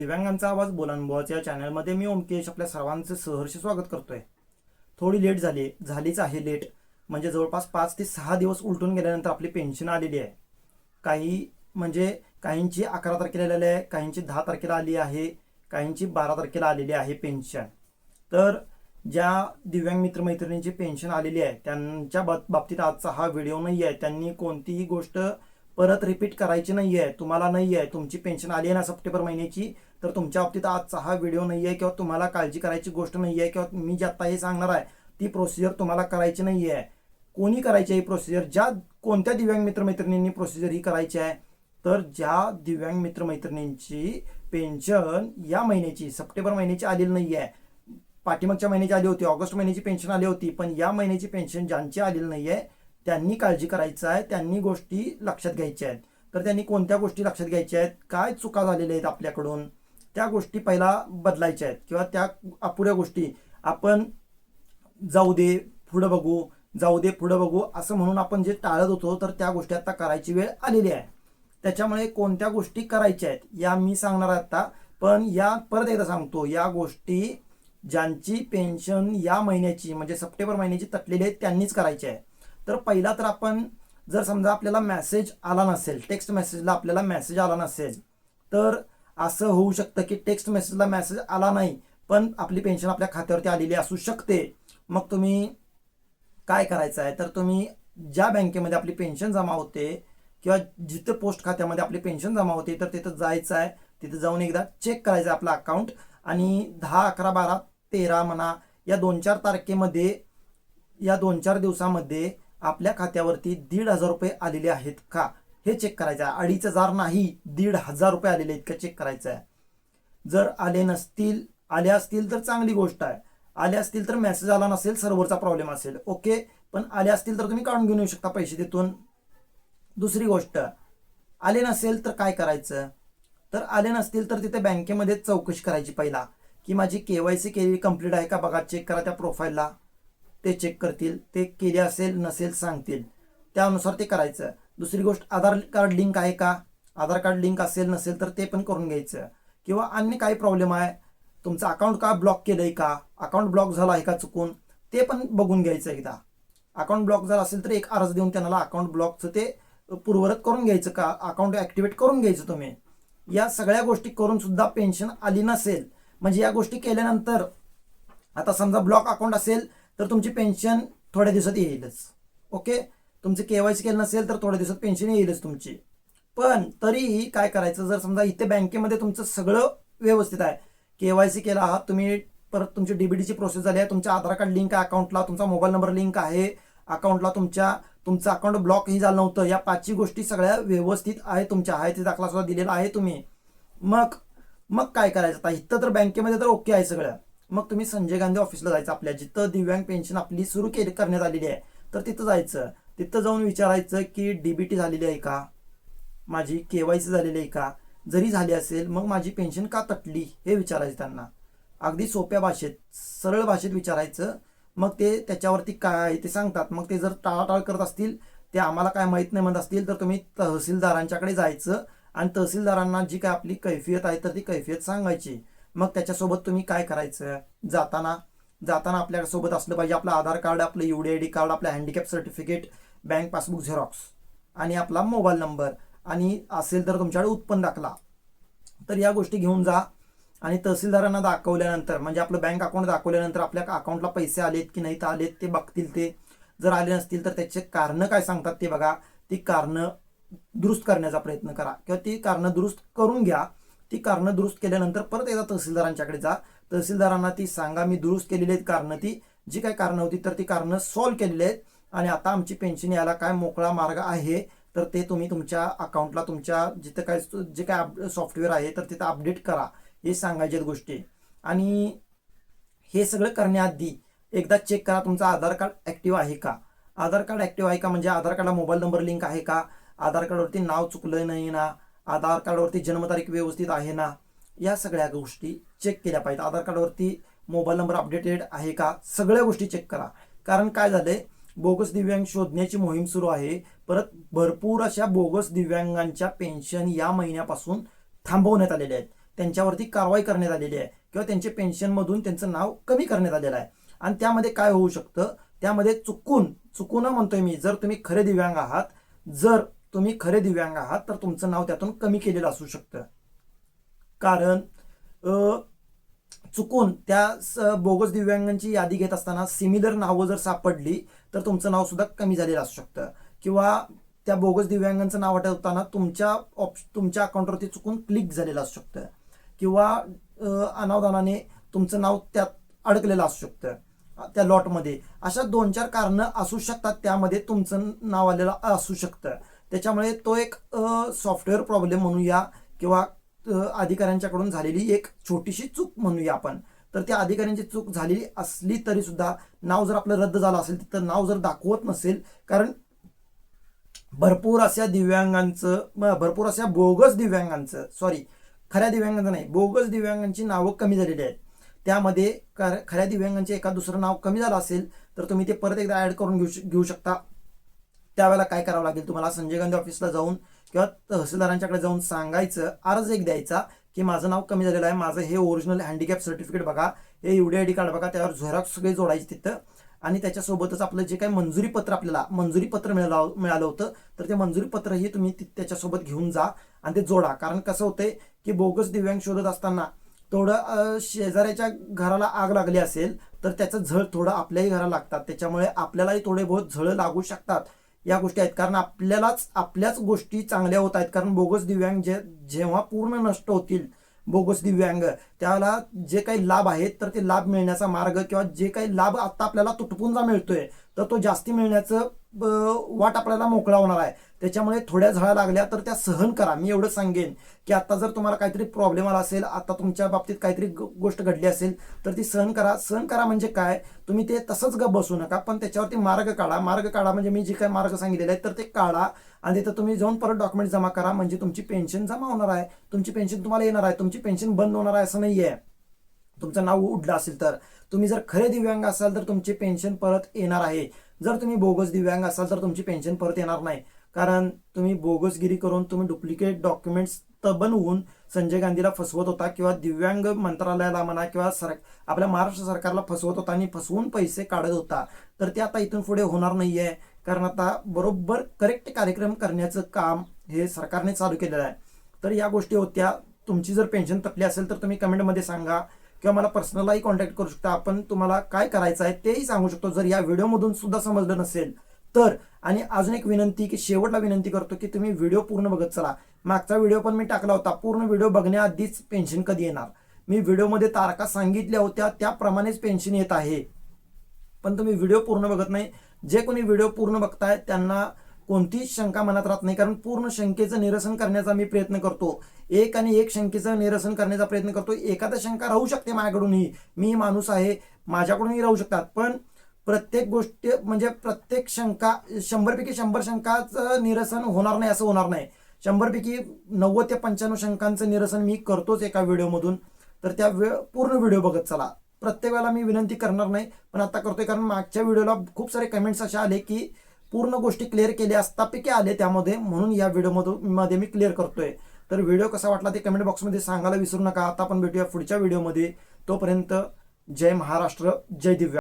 दिव्यांगांचा आवाज बोलानुभवाच्या या चॅनलमध्ये मी ओमकेश आपल्या सर्वांचं सहर्ष स्वागत करतोय. थोडी लेट झाली झालीच आहे लेट. म्हणजे जवळपास पाच ते सहा दिवस उलटून गेल्यानंतर आपली पेन्शन आलेली आहे. काही म्हणजे काहींची अकरा तारखेला आलेली आहे काहींची दहा तारखेला आली आहे काहींची बारा तारखेला आलेली आहे पेन्शन. तर ज्या दिव्यांग मित्रमैत्रिणींची पेन्शन आलेली आहे त्यांच्या बाब- बाबतीत आजचा हा व्हिडिओ नाही आहे त्यांनी कोणतीही गोष्ट परत रिपीट करायची नाही आहे तुम्हाला नाही आहे तुमची पेन्शन आली आहे ना सप्टेंबर महिन्याची तर तुमच्या बाबतीत आजचा हा व्हिडिओ नाही आहे किंवा तुम्हाला काळजी करायची गोष्ट नाही आहे किंवा मी जे आत्ता हे सांगणार आहे ती प्रोसिजर तुम्हाला करायची नाही आहे कोणी करायची आहे ही प्रोसिजर ज्या कोणत्या दिव्यांग मित्रमैत्रिणींनी प्रोसिजर ही करायची आहे तर ज्या दिव्यांग मित्रमैत्रिणींची पेन्शन या महिन्याची सप्टेंबर महिन्याची आलेली नाही आहे पाठीमागच्या महिन्याची आली होती ऑगस्ट महिन्याची पेन्शन आली होती पण या महिन्याची पेन्शन ज्यांची आलेली नाही आहे त्यांनी काळजी करायचं आहे त्यांनी गोष्टी लक्षात घ्यायच्या आहेत. तर त्यांनी कोणत्या गोष्टी लक्षात घ्यायच्या आहेत? काय चुका झालेल्या आहेत आपल्याकडून? त्या गोष्टी पहिला बदलायच्या आहेत. किंवा त्या अपुऱ्या गोष्टी आपण जाऊ दे पुढं बघू जाऊ दे पुढं बघू असं म्हणून आपण जे टाळत होतो तर त्या गोष्टी आता करायची वेळ आलेली आहे. त्याच्यामुळे कोणत्या गोष्टी करायच्या आहेत या मी सांगणार आहे आता. पण या परत एकदा सांगतो या गोष्टी ज्यांची पेन्शन या महिन्याची म्हणजे सप्टेंबर महिन्याची तटलेली आहे त्यांनीच करायची आहे. तर पहिला तर आपण जर समजा आपल्याला मेसेज आला नसेल टेक्स्ट मेसेजला आपल्याला मेसेज आला नसेल तर असं होऊ शकतं की टेक्स्ट मेसेजला मेसेज आला नाही पण आपली पेन्शन आपल्या खात्यावरती आलेली असू शकते. मग तुम्ही काय करायचं आहे? तर तुम्ही ज्या बँकेमध्ये आपली पेन्शन जमा होते किंवा जिथं पोस्ट खात्यामध्ये आपली पेन्शन जमा होते तर तिथं जायचं आहे. तिथं जाऊन एकदा चेक करायचं आहे आपलं अकाउंट आणि दहा अकरा बारा तेरा म्हणा या दोन चार तारखेमध्ये या दोन चार दिवसामध्ये आपल्या खात्यावरती दीड हजार रुपये आलेले आहेत का? हे चेक करायचं आहे. अडीच हजार नाही दीड हजार रुपये आलेले इतकं चेक करायचं आहे जर आले नसतील आले असतील तर चांगली गोष्ट आहे. आले असतील तर मेसेज आला नसेल सर्व्हरचा प्रॉब्लेम असेल. ओके पण आले असतील तर तुम्ही काढून घेऊन येऊ शकता पैसे तिथून. दुसरी गोष्ट आले नसेल तर काय करायचं? तर आले नसतील तर तिथे बँकेमध्ये चौकशी करायची पहिला की माझी केवायसी केली कंप्लीट आहे का? बघा चेक करा त्या प्रोफाईलला ते चेक करतील. ते केले असेल नसेल सांगतील. त्यानुसार ते करायचं. दुसरी गोष्ट आधार कार्ड लिंक आहे का? आधार कार्ड लिंक असेल नसेल तर ते पण करून घ्यायचं. किंवा अन्य काही प्रॉब्लेम आहे तुमचं अकाउंट का ब्लॉक केलं आहे का? अकाउंट ब्लॉक झालं आहे का चुकून? ते पण बघून घ्यायचं एकदा. अकाउंट ब्लॉक जर असेल तर एक अर्ज देऊन त्यांना अकाउंट ब्लॉकचं ते पूर्वरत करून घ्यायचं का? अकाउंट ॲक्टिवेट करून घ्यायचं तुम्ही. या सगळ्या गोष्टी करून सुद्धा पेन्शन आली नसेल म्हणजे या गोष्टी केल्यानंतर आता समजा ब्लॉक अकाउंट असेल तर तुमची पेन्शन थोड्या दिवसात येईलच. ओके? तुमचं केवायसी केलं नसेल तर थोड्या दिवसात पेन्शन येईलच तुमची. पण तरीही काय करायचं? जर समजा इथे बँकेमध्ये तुमचं सगळं व्यवस्थित आहे. केवायसी केला आहात तुम्ही परत तुमची डीबीडीची प्रोसेस झाली आहे तुमच्या आधार कार्ड लिंक आहे अकाउंटला तुमचा मोबाईल नंबर लिंक आहे अकाउंटला तुमच्या तुमचं अकाउंट ब्लॉकही झालं नव्हतं. या पाचही गोष्टी सगळ्या व्यवस्थित आहे तुमच्या आहे ते दाखला सुद्धा दिलेला आहे तुम्ही. मग मग काय करायचं? आता इथं तर बँकेमध्ये तर ओके आहे सगळं. मग तुम्ही संजय गांधी ऑफिसला जायचं आपल्या जिथं दिव्यांग पेन्शन आपली सुरू केली करण्यात आलेली आहे. तर तिथं जायचं. तिथं जाऊन विचारायचं की डीबीटी झालेली आहे का? माझी के वाय सी झालेली आहे का? जरी झाली असेल मग माझी पेन्शन का तटली? हे विचारायचं त्यांना. अगदी सोप्या भाषेत सरळ भाषेत विचारायचं. मग ते त्याच्यावरती काय आहे ते सांगतात. मग ते जर टाळाटाळ करत असतील ते आम्हाला काय माहीत नाही म्हणत असतील तर तुम्ही तहसीलदारांच्याकडे जायचं आणि तहसीलदारांना जी काय आपली कैफियत आहे तर ती कैफियत सांगायची. मग त्याच्यासोबत तुम्ही काय करायचं? जाताना जाताना आपल्यासोबत असलं पाहिजे. आपलं आधार कार्ड आपलं U D I D card आपलं handicap certificate bank passbook xerox आणि आपला मोबाईल नंबर आणि असेल तर तुमच्याकडे उत्पन्न दाखला. तर या गोष्टी घेऊन जा आणि तहसीलदारांना दाखवल्यानंतर म्हणजे आपलं बँक अकाउंट दाखवल्यानंतर आपल्या अकाउंटला पैसे आलेत की नाही तर आलेत ते बघतील ते. जर आले नसतील तर त्याचे कारणं काय सांगतात ते बघा. ती कारणं दुरुस्त करण्याचा प्रयत्न करा. किंवा ती कारणं दुरुस्त करून घ्या. ती कारणं दुरुस्त केल्यानंतर परत एकदा तहसीलदारांच्याकडे जा. तहसीलदारांना ती सांगा मी दुरुस्त केलेली आहेत कारणं ती. जी काही कारणं होती तर ती कारणं सॉल्व्ह केलेली आहेत. आणि आता आमची पेन्शन यायला काय मोकळा मार्ग आहे तर ते तुम्ही तुमच्या अकाउंटला तुमच्या जिथं काय जे काय सॉफ्टवेअर आहे तर तिथं अपडेट करा. हे सांगायच्या गोष्टी. आणि हे सगळं करण्याआधी एकदा चेक करा तुमचा आधार कार्ड ॲक्टिव्ह आहे का? आधार कार्ड ॲक्टिव्ह आहे का? म्हणजे आधार कार्डला मोबाईल नंबर लिंक आहे का? आधार कार्डवरती नाव चुकलं नाही ना? आधार कार्डवरती जन्मतारीख व्यवस्थित आहे ना? या सगळ्या गोष्टी चेक केल्या पाहिजेत. आधार कार्डवरती मोबाईल नंबर अपडेटेड आहे का? सगळ्या गोष्टी चेक करा. कारण काय झालंय? बोगस दिव्यांग शोधण्याची मोहीम सुरू आहे. परत भरपूर अशा बोगस दिव्यांगांच्या पेन्शन या महिन्यापासून थांबवण्यात आलेल्या आहेत. त्यांच्यावरती कारवाई करण्यात आलेली आहे. किंवा त्यांचे पेन्शनमधून त्यांचं नाव कमी करण्यात आलेलं आहे. आणि त्यामध्ये काय होऊ शकतं? त्यामध्ये चुकून चुकून म्हणतोय मी जर तुम्ही खरे दिव्यांग आहात जर तुम्ही खरे दिव्यांग आहात तर तुमचं नाव त्यातून कमी केलेलं असू शकतं. कारण चुकून त्या स- बोगस दिव्यांगांची यादी घेत असताना सिमिलर नावं जर सापडली तर तुमचं नाव सुद्धा कमी झालेलं असू शकतं. किंवा त्या बोगस दिव्यांगांचं नाव हटवताना तुमच्या ऑप तुमच्या अकाउंटवरती चुकून क्लिक झालेलं असू शकतं. किंवा अनावधानाने तुमचं नाव त्यात अडकलेलं असू शकतं त्या लॉटमध्ये. अशा दोन चार कारणं असू शकतात त्यामध्ये तुमचं नाव आलेलं असू शकतं. त्याच्यामुळे तो एक सॉफ्टवेअर प्रॉब्लेम म्हणूया किंवा अधिकाऱ्यांच्याकडून झालेली एक छोटीशी चूक म्हणूया आपण. तर त्या अधिकाऱ्यांची चूक झालेली असली तरी सुद्धा नाव जर आपलं रद्द झालं असेल तर नाव जर दाखवत नसेल कारण भरपूर अशा दिव्यांगांचं भरपूर अशा बोगस दिव्यांगांचं सॉरी खऱ्या दिव्यांगांचं नाही बोगस दिव्यांगांची नावं कमी झालेली आहेत. त्यामध्ये खऱ्या दिव्यांगांचे एका दुसरं नाव कमी झालं असेल तर तुम्ही ते परत एकदा ऍड करून घेऊ श- घेऊ शकता. त्यावेळेला काय करावं लागेल? तुम्हाला संजय गांधी ऑफिसला जाऊन किंवा तहसीलदारांच्याकडे जाऊन सांगायचं अर्ज एक द्यायचा की माझं नाव कमी झालेलं आहे माझं हे ओरिजिनल हँडिकॅप सर्टिफिकेट बघा हे युडी आय डी कार्ड बघा त्यावर झेरॉक्स सगळे जोडायचे तिथं. आणि त्याच्यासोबतच आपलं जे काही मंजुरी पत्र आपल्याला मंजुरी पत्र मिळालं मिळालं होतं तर ते मंजुरी पत्रही तुम्ही ति- त्याच्यासोबत घेऊन जा आणि ते जोडा. कारण कसं होतंय की बोगस दिव्यांग शोधत असताना थोडं शेजाऱ्याच्या घराला आग लागली असेल तर त्याचं झळ थोडं आपल्याही घराला लागतात. त्याच्यामुळे आपल्यालाही थोडे बहुत झळ लागू शकतात. या गोष्टी आहेत. कारण आपल्यालाच आपल्याच गोष्टी चांगल्या होत आहेत. कारण बोगस दिव्यांग जे जेव्हा पूर्ण नष्ट होतील बोगस दिव्यांग त्याला जे काही लाभ आहेत तर ते लाभ मिळण्याचा मार्ग किंवा जे काही लाभ आता आपल्याला तुटपुंजा मिळतोय तर तो जास्ती मिळण्याचं वाट आपल्याला मोकळा होणार आहे. त्याच्यामुळे थोड्या झळा लागल्या तर त्या सहन करा. मी एवढं सांगेन की आता जर तुम्हाला काहीतरी प्रॉब्लेम आला असेल आता तुमच्या बाबतीत काहीतरी गोष्ट घडली असेल तर ती सहन करा. सहन करा म्हणजे काय? तुम्ही ते तसंच ग बसू नका पण त्याच्यावरती मार्ग काढा. मार्ग काढा म्हणजे मी जे काही मार्ग सांगितलेले आहेत तर ते काढा. आणि तिथं तुम्ही जाऊन परत डॉक्युमेंट जमा करा. म्हणजे तुमची पेन्शन जमा होणार आहे. तुमची पेन्शन तुम्हाला येणार आहे. तुमची पेन्शन बंद होणार आहे असं नाहीये. तुमचं नाव उडलं असेल तर. तुम्ही जर खरे दिव्यांग असाल तर तुमची पेन्शन परत येणार आहे. जर तुम्ही बोगस दिव्यांग असाल तर तुमची पेन्शन परत येणार नाही. कारण तुम्ही बोगसगिरी करून तुम्ही डुप्लिकेट डॉक्युमेंट्स बनवून संजय गांधीला फसवत होता किंवा दिव्यांग मंत्रालयाला म्हणा किंवा सर आपल्या महाराष्ट्र सरकारला फसवत होता आणि फसवून पैसे काढत होता तर ते आता इथून पुढे होणार नाही आहे कारण आता बरोबर करेक्ट कार्यक्रम करण्याचं काम हे सरकारने चालू केलेलं आहे. तर या गोष्टी होत्या. तुमची जर पेन्शन तपली असेल तर तुम्ही कमेंटमध्ये सांगा. किंवा मला पर्सनलाही कॉन्टॅक्ट करू शकता. आपण तुम्हाला काय करायचं आहे तेही सांगू शकतो. जर या व्हिडिओमधून सुद्धा समजलं नसेल तर. आणि अजून एक विनंती की शेवटला विनंती करतो की तुम्ही व्हिडिओ पूर्ण बघत चला. मागचा व्हिडिओ पण मी टाकला होता. पूर्ण व्हिडिओ बघण्याआधीच पेन्शन कधी येणार? मी व्हिडिओमध्ये तारखा सांगितल्या होत्या. त्याप्रमाणेच पेन्शन येत आहे. पण तुम्ही व्हिडिओ पूर्ण बघत नाही. जे कोणी व्हिडिओ पूर्ण बघताय त्यांना कोणतीच शंका मनात राहत नाही कारण पूर्ण शंकेचं निरसन करण्याचा मी प्रयत्न करतो. एक आणि एक शंकेचं निरसन करण्याचा प्रयत्न करतो. एखादा शंका राहू शकते माझ्याकडूनही. मी माणूस आहे माझ्याकडूनही राहू शकतात. पण प्रत्येक गोष्ट म्हणजे प्रत्येक शंका शंभरपैकी शंभर शंकाचं निरसन होणार नाही असं होणार नाही. शंभरपैकी नव्वद ते पंच्याण्णव शंकांचं निरसन मी करतोच एका व्हिडिओमधून. तर त्या वे पूर्ण व्हिडिओ बघत चला. प्रत्येक वेळेला मी विनंती करणार नाही पण आता करतोय कारण मागच्या व्हिडिओला खूप सारे कमेंट्स असे आले की पूर्ण गोष्टी क्लिअर केल्या असता पिके आले त्यामध्ये. म्हणून या व्हिडिओमधून मध्ये मी क्लिअर करतोय. तर व्हिडिओ कसा वाटला ते कमेंट बॉक्समध्ये सांगायला विसरू नका. आता आपण भेटूया पुढच्या व्हिडिओमध्ये तोपर्यंत जय महाराष्ट्र जय दिव्या.